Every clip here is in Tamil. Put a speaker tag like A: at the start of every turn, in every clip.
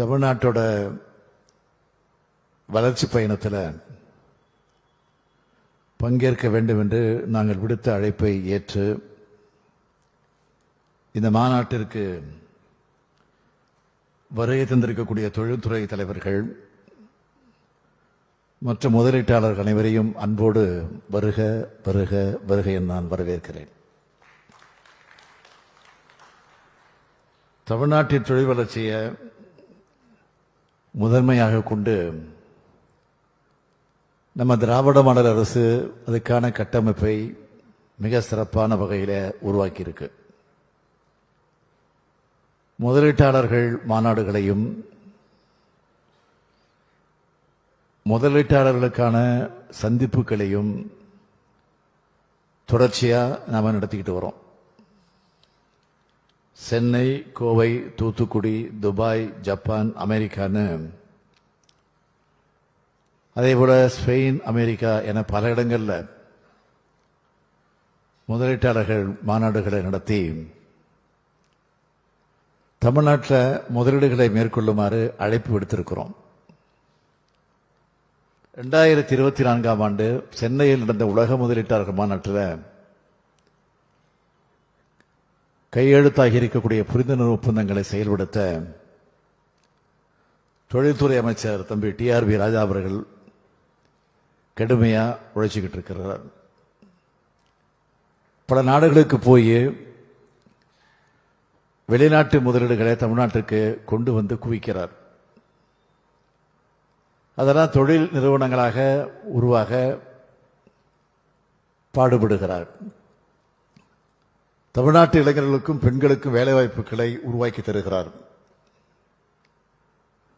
A: தமிழ்நாட்டோட வளர்ச்சி பயணத்தில் பங்கேற்க வேண்டும் என்று நாங்கள் விடுத்த அழைப்பை ஏற்று இந்த மாநாட்டிற்கு வருகை தந்திருக்கக்கூடிய தொழில்துறை தலைவர்கள் மற்ற முதலீட்டாளர்கள் அனைவரையும் அன்போடு வருக வருக வருக நான் வரவேற்கிறேன். தமிழ்நாட்டின் தொழில் வளர்ச்சியை முதன்மையாக கொண்டு நம்ம திராவிட மாடல் அரசு அதுக்கான கட்டமைப்பை மிக சிறப்பான வகையில் உருவாக்கியிருக்கு. முதலீட்டாளர்கள் மாநாடுகளையும் முதலீட்டாளர்களுக்கான சந்திப்புகளையும் தொடர்ச்சியாக நாம் நடத்திக்கிட்டு வரோம். சென்னை கோவை தூத்துக்குடி துபாய் ஜப்பான் அமெரிக்கான்னு. அதே போல் ஸ்பெயின் அமெரிக்கா என பல இடங்களில் முதலீட்டாளர்கள் மாநாடுகளை நடத்தி தமிழ்நாட்டில் முதலீடுகளை மேற்கொள்ளுமாறு அழைப்பு விடுத்திருக்கிறோம். ரெண்டாயிரத்தி இருபத்தி நான்காம் ஆண்டு சென்னையில் நடந்த உலக முதலீட்டாளர்கள் மாநாட்டில் கையெழுத்தாகி இருக்கக்கூடிய புரிந்துணர்வு ஒப்பந்தங்களை செயல்படுத்த தொழில்துறை அமைச்சர் தம்பி டிஆர்பி ராஜா அவர்கள் கடுமையாக உழைச்சிக்கிட்டு இருக்கிறார். பல நாடுகளுக்கு போய் வெளிநாட்டு முதலீடுகளை தமிழ்நாட்டிற்கு கொண்டு வந்து குவிக்கிறார். அதெல்லாம் தொழில் நிறுவனங்களாக உருவாக பாடுபடுகிறார். தமிழ்நாட்டு இளைஞர்களுக்கும் பெண்களுக்கும் வேலைவாய்ப்புகளை உருவாக்கி தருகிறார்.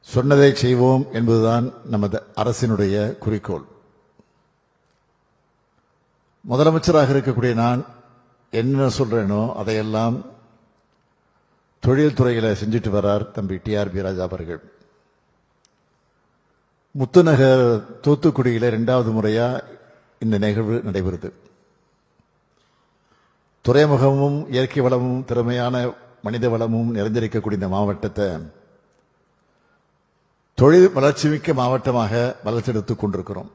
A: சொன்னதை செய்வோம் என்பதுதான் நமது அரசினுடைய குறிக்கோள். முதலமைச்சராக இருக்கக்கூடிய நான் என்ன சொல்றேனோ அதையெல்லாம் தொழில்துறையில் செஞ்சுட்டு வரார் தம்பி டிஆர்பி ராஜா அவர்கள். முத்துநகர் தூத்துக்குடியில் இரண்டாவது முறையாக இந்த நிகழ்வு நடைபெறுது. துறைமுகமும் இயற்கை வளமும் திறமையான மனித வளமும் நிறைந்திருக்கக்கூடிய இந்த மாவட்டத்தை தொழில் வளர்ச்சிமிக்க மாவட்டமாக வளர்த்தெடுத்துக் கொண்டிருக்கிறோம்.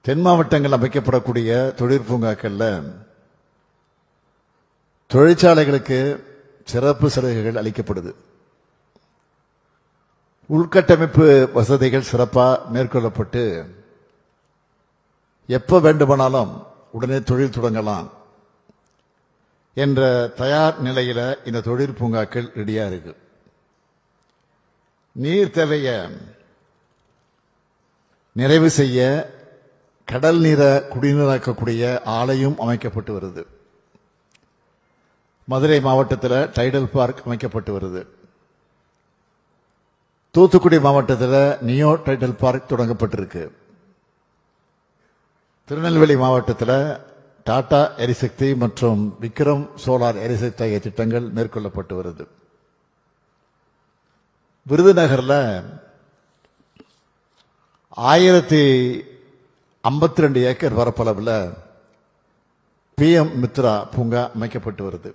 A: தென் மாவட்டங்கள் அமைக்கப்படக்கூடிய தொழிற் பூங்காக்களில் தொழிற்சாலைகளுக்கு சிறப்பு சலுகைகள் அளிக்கப்படுது. உள்கட்டமைப்பு வசதிகள் சிறப்பாக மேற்கொள்ளப்பட்டு எப்போ வேண்டுமானாலும் உடனே தொழில் தொடங்கலாம் என்ற தயார் நிலையில இந்த தொழில் பூங்காக்கள் ரெடியா இருக்கு. நீர் தேவையை நிறைவு செய்ய கடல் நீரை குடிநீராக்கக்கூடிய ஆலையும் அமைக்கப்பட்டு வருது. மதுரை மாவட்டத்தில் டைடல் பார்க் அமைக்கப்பட்டு வருது. தூத்துக்குடி மாவட்டத்தில் நியோ டைடல் பார்க் தொடங்கப்பட்டிருக்கு. திருநெல்வேலி மாவட்டத்தில் டாடா எரிசக்தி மற்றும் விக்ரம் சோலார் எரிசக்தி ஆகிய திட்டங்கள் மேற்கொள்ளப்பட்டு வருது. விருதுநகரில் ஆயிரத்தி ஐம்பத்தி ரெண்டு ஏக்கர் பரப்பளவில் பிஎம் மித்ரா பூங்கா அமைக்கப்பட்டு வருது.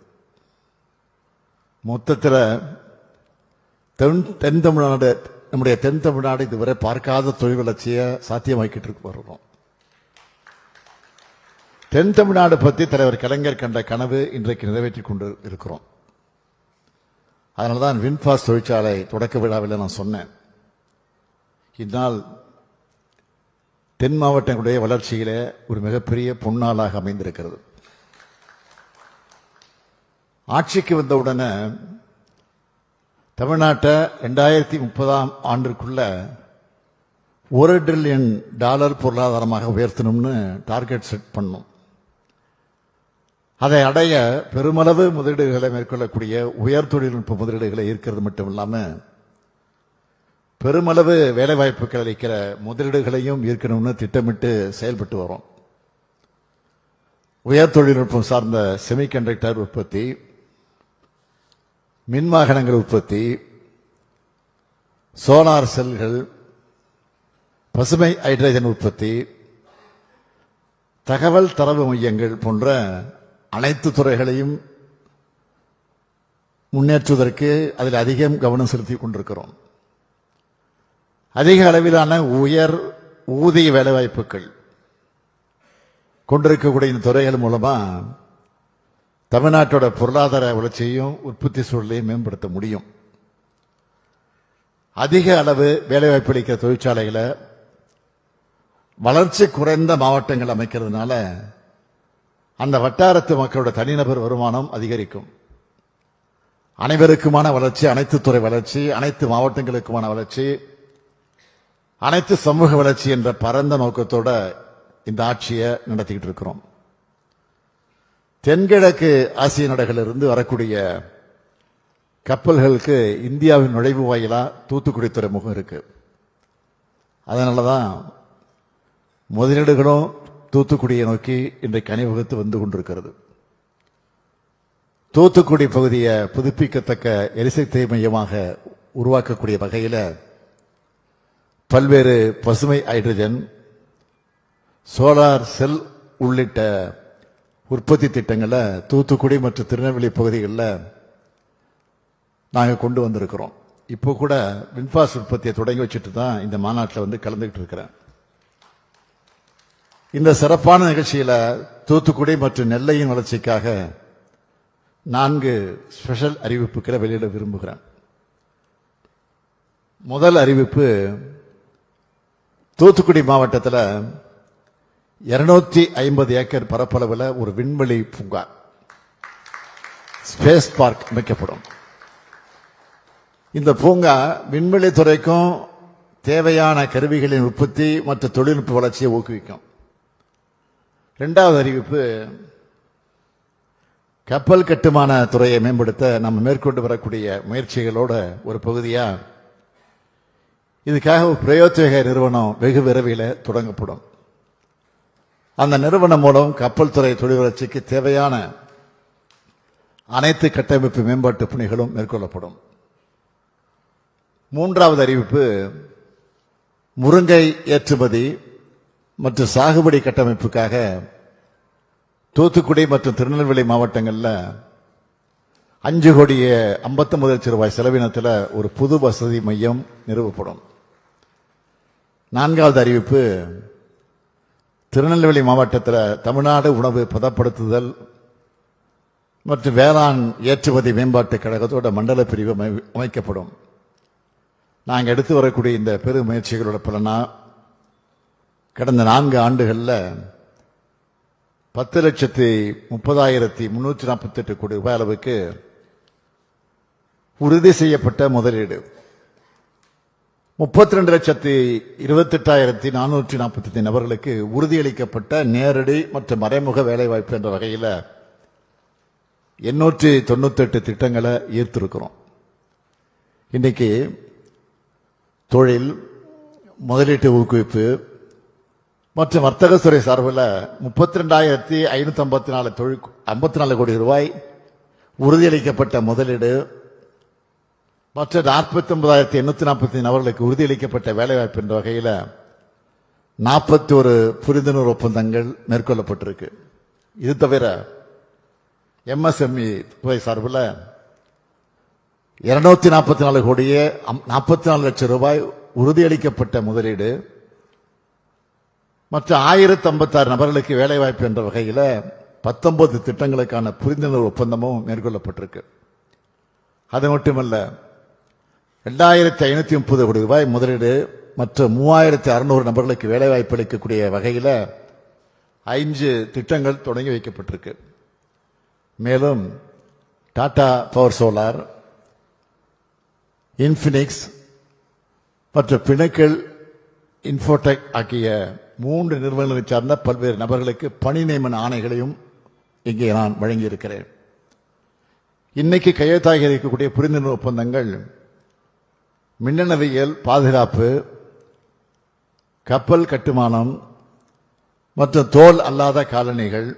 A: மொத்தத்தில் தென் தென் தமிழ்நாடு நம்முடைய தென் தமிழ்நாடு இதுவரை பார்க்காத தொழில் வளர்ச்சியை சாத்தியமாக்கிட்டு இருக்கு வருகிறோம் தென் தமிழ்நாடு பற்றி தலைவர் கலைஞர் கண்ட கனவு இன்றைக்கு நிறைவேற்றிக் கொண்டு இருக்கிறோம். அதனால தான் வின்பாஸ் தொழிற்சாலை தொடக்க விழாவில் நான் சொன்னேன். இந்நாள் தென் மாவட்டங்களுடைய வளர்ச்சியில ஒரு மிகப்பெரிய பொன்னாளாக அமைந்திருக்கிறது. ஆட்சிக்கு வந்தவுடனே தமிழ்நாட்டை ரெண்டாயிரத்தி முப்பதாம் ஆண்டிற்குள்ள ஒரு ட்ரில்லியன் டாலர் பொருளாதாரமாக உயர்த்தணும்னு டார்கெட் செட் பண்ணோம். அதை அடைய பெருமளவு முதலீடுகளை மேற்கொள்ளக்கூடிய உயர் தொழில்நுட்ப முதலீடுகளை ஈர்க்கிறது மட்டும் இல்லாமல் பெருமளவு வேலைவாய்ப்புகள் அளிக்கிற முதலீடுகளையும் ஈர்க்கணும்னு திட்டமிட்டு செயல்பட்டு வரோம். உயர் தொழில்நுட்பம் சார்ந்த செமிகண்டக்டர் உற்பத்தி மின்வாகனங்கள் உற்பத்தி சோலார் செல்கள் பசுமை ஹைட்ரஜன் உற்பத்தி தகவல் தரவு மையங்கள் போன்ற அனைத்து துறைகளையும் முன்னேற்றுவதற்கு அதில் அதிகம் கவனம் செலுத்தி கொண்டிருக்கிறோம். அதிக அளவிலான உயர் ஊதிய வேலைவாய்ப்புகள் கொண்டிருக்கக்கூடிய இந்த துறைகள் மூலமாக தமிழ்நாட்டோட பொருளாதார வளர்ச்சியையும் உற்பத்தி சூழலையும் மேம்படுத்த முடியும். அதிக அளவு வேலைவாய்ப்பு அளிக்கிற தொழிற்சாலைகளை வளர்ச்சி குறைந்த மாவட்டங்கள் அமைக்கிறதுனால அந்த வட்டாரத்து மக்களோட தனிநபர் வருமானம் அதிகரிக்கும். அனைவருக்குமான வளர்ச்சி அனைத்து துறை வளர்ச்சி அனைத்து மாவட்டங்களுக்குமான வளர்ச்சி அனைத்து சமூக வளர்ச்சி என்ற பரந்த நோக்கத்தோட இந்த ஆட்சியை நடத்திக்கிட்டு இருக்கிறோம். தென்கிழக்கு ஆசிய நாடுகளிலிருந்து வரக்கூடிய கப்பல்களுக்கு இந்தியாவின் நுழைவு வாயிலாக தூத்துக்குடி துறைமுகம் இருக்கு. அதனால தான் முதலீடுகளும் தூத்துக்குடியை நோக்கி இன்றைக்கு அணிவகுத்து வந்து கொண்டிருக்கிறது. தூத்துக்குடி பகுதியை புதுப்பிக்கத்தக்க எரிசக்தி மையமாக உருவாக்கக்கூடிய வகையில் பல்வேறு பசுமை ஹைட்ரஜன் சோலார் செல் உள்ளிட்ட உற்பத்தி திட்டங்களை தூத்துக்குடி மற்றும் திருநெல்வேலி பகுதிகளில் நாங்கள் கொண்டு வந்திருக்கிறோம். இப்போ கூட வின்பாஸ் உற்பத்தியை தொடங்கி வச்சுட்டு தான் இந்த மாநாட்டில் வந்து கலந்துக்கிட்டு இருக்கிறேன். இந்த சிறப்பான நிகழ்ச்சியில் தூத்துக்குடி மற்றும் நெல்லையின் வளர்ச்சிக்காக நான்கு ஸ்பெஷல் அறிவிப்புகளை வெளியிட விரும்புகிறேன். முதல் அறிவிப்பு தூத்துக்குடி மாவட்டத்தில் இருநூத்தி ஐம்பது ஏக்கர் பரப்பளவில் ஒரு விண்வெளி பூங்கா ஸ்பேஸ் பார்க் அமைக்கப்படும். இந்த பூங்கா விண்வெளி துறைக்கும் தேவையான கருவிகளின் உற்பத்தி மற்றும் தொழில்நுட்ப வளர்ச்சியை ஊக்குவிக்கும். ரெண்டாவது அறிவிப்பு கப்பல் கட்டுமான துறையை மேம்படுத்த நம்ம மேற்கொண்டு வரக்கூடிய முயற்சிகளோட ஒரு பகுதியா இதுக்காக ஒரு நிறுவனம் வெகு விரைவில் தொடங்கப்படும். அந்த நிறுவனம் மூலம் கப்பல் துறை தொழில் வளர்ச்சிக்கு தேவையான அனைத்து கட்டமைப்பு மேம்பாட்டு பணிகளும் மேற்கொள்ளப்படும். மூன்றாவது அறிவிப்பு முருங்கை ஏற்றுமதி மற்றும் சாகுபடி கட்டமைப்புக்காக தூத்துக்குடி மற்றும் திருநெல்வேலி மாவட்டங்களில் அஞ்சு கோடியே ஐம்பத்தொம்பது லட்சம் ரூபாய் செலவினத்தில் ஒரு புது வசதி மையம் நிறுவப்படும். நான்காவது அறிவிப்பு திருநெல்வேலி மாவட்டத்தில் தமிழ்நாடு உணவு பதப்படுத்துதல் மற்றும் வேளாண் ஏற்றுமதி மேம்பாட்டு கழகத்தோட மண்டல பிரிவு அமை- அமைக்கப்படும். நாங்கள் எடுத்து வரக்கூடிய இந்த பெரு முயற்சிகளோட பலனா கடந்த நான்கு ஆண்டுகளில் பத்து லட்சத்தி முப்பதாயிரத்தி முன்னூற்றி நாற்பத்தெட்டு கோடி ரூபாய் அளவுக்கு உறுதி செய்யப்பட்ட முதலீடு. முப்பத்தி ரெண்டு லட்சத்தி இருபத்தெட்டாயிரத்தி நானூற்றி நாற்பத்தி நபர்களுக்கு உறுதியளிக்கப்பட்ட நேரடி மற்றும் மறைமுக வேலைவாய்ப்பு என்ற வகையில் எண்ணூற்றி தொண்ணூத்தெட்டு திட்டங்களை ஈர்த்திருக்கிறோம். இன்னைக்கு தொழில் முதலீட்டு ஊக்குவிப்பு மற்றும் வர்த்தகத்துறை சார்பில் முப்பத்தி ரெண்டாயிரத்தி ஐநூத்தி ஐம்பத்தி நாலு தொழில் ஐம்பத்தி நாலு கோடி ரூபாய் உறுதியளிக்கப்பட்ட முதலீடு மற்ற நாற்பத்தி ஒன்பதாயிரத்தி எண்ணூற்றி நாற்பத்தி நபர்களுக்கு உறுதியளிக்கப்பட்ட வேலைவாய்ப்பு என்ற வகையில் நாற்பத்தி ஒரு புரிந்துணர்வு ஒப்பந்தங்கள் மேற்கொள்ளப்பட்டிருக்கு. இது தவிர எம்எஸ்எம்இ துறை சார்பில் இருநூத்தி நாற்பத்தி நாலு கோடியே நாற்பத்தி நாலு லட்சம் ரூபாய் உறுதியளிக்கப்பட்ட முதலீடு மற்ற ஆயிரத்தி ஐம்பத்தாறு நபர்களுக்கு வேலைவாய்ப்பு என்ற வகையில் பத்தொன்பது திட்டங்களுக்கான புரிந்துணர்வு ஒப்பந்தமும் மேற்கொள்ளப்பட்டிருக்கு. அது மட்டுமல்ல ரெண்டாயிரத்தி ஐநூற்றி முப்பது கோடி ரூபாய் முதலீடு மற்றும் மூவாயிரத்தி அறுநூறு நபர்களுக்கு வேலைவாய்ப்பு அளிக்கக்கூடிய வகையில் ஐந்து திட்டங்கள் தொடங்கி வைக்கப்பட்டிருக்கு. மேலும் டாடா பவர் சோலார் இன்ஃபினிக்ஸ் மற்றும் பிணக்கல் இன்ஃபோடெக் ஆகிய மூன்று நிறுவனங்களை சார்ந்த பல்வேறு நபர்களுக்கு பணி நியமன ஆணைகளையும் இங்கே நான் வழங்கியிருக்கிறேன். இன்னைக்கு கையெழுத்தாக இருக்கக்கூடிய புரிந்துணர்வு ஒப்பந்தங்கள் மின்னணுவியல் பாதுகாப்பு கப்பல் கட்டுமானம் மற்றும் தோல் அல்லாத காலணிகள்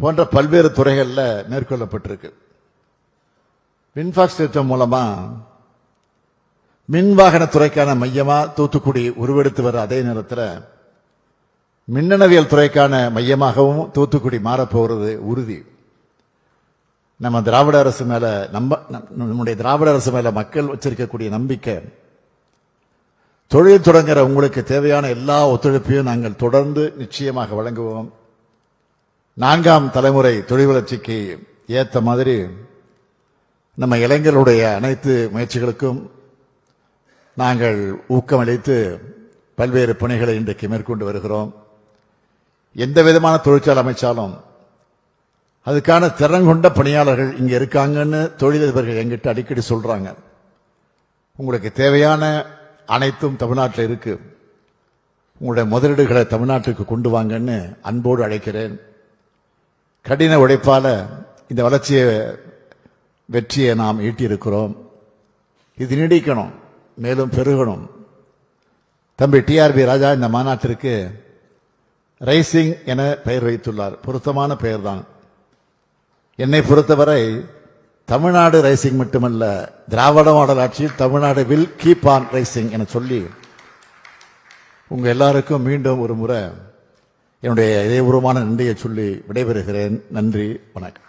A: போன்ற பல்வேறு துறைகளில் மேற்கொள்ளப்பட்டிருக்கு. வின்பாக்ஸ் திட்டம் மூலமா மின்வாகன துறைக்கான மையமாக தூத்துக்குடி உருவெடுத்து வர அதே நேரத்தில் மின்னணுவியல் துறைக்கான மையமாகவும் தூத்துக்குடி மாறப்போகிறது உறுதி. நம்ம திராவிட அரசு மேல நம்ப நம்- நம்முடைய திராவிட அரசு மேல மக்கள் வச்சிருக்கக்கூடிய நம்பிக்கை தொழில் தொடங்குற உங்களுக்கு தேவையான எல்லா ஒத்துழைப்பையும் நாங்கள் தொடர்ந்து நிச்சயமாக வழங்குவோம். நான்காம் தலைமுறை தொழில் வளர்ச்சிக்கு ஏற்ற மாதிரி நம்ம இளைஞர்களுடைய அனைத்து முயற்சிகளுக்கும் நாங்கள் ஊக்கமளித்து பல்வேறு பணிகளை இன்றைக்கு மேற்கொண்டு வருகிறோம். எந்த விதமான தொழிற்சாலை அமைச்சாலும் அதுக்கான திறன் கொண்ட பணியாளர்கள் இங்கே இருக்காங்கன்னு தொழிலதிபர்கள் எங்கிட்ட அடிக்கடி சொல்றாங்க. உங்களுக்கு தேவையான அனைத்தும் தமிழ்நாட்டில் இருக்கு. உங்களுடைய முதலீடுகளை தமிழ்நாட்டுக்கு கொண்டு வாங்கன்னு அன்போடு அழைக்கிறேன். கடின உழைப்பால் இந்த வளர்ச்சியை வெற்றியை நாம் ஈட்டியிருக்கிறோம். இது நீடிக்கணும் மேலும் பெருகணும். தம்பி டிஆர்பி ராஜா இந்த மாநாட்டிற்கு ரைசிங் என பெயர் வைத்துள்ளார். பொருத்தமான பெயர்தான். என்னை பொறுத்தவரை தமிழ்நாடு ரைசிங் மட்டுமல்ல திராவிட மாடல் ஆட்சியில் Tamil Nadu will keep on rising என சொல்லி உங்க எல்லாருக்கும் மீண்டும் ஒரு முறை என்னுடைய இதயபூர்வமான நன்றியை சொல்லி விடைபெறுகிறேன். நன்றி வணக்கம்.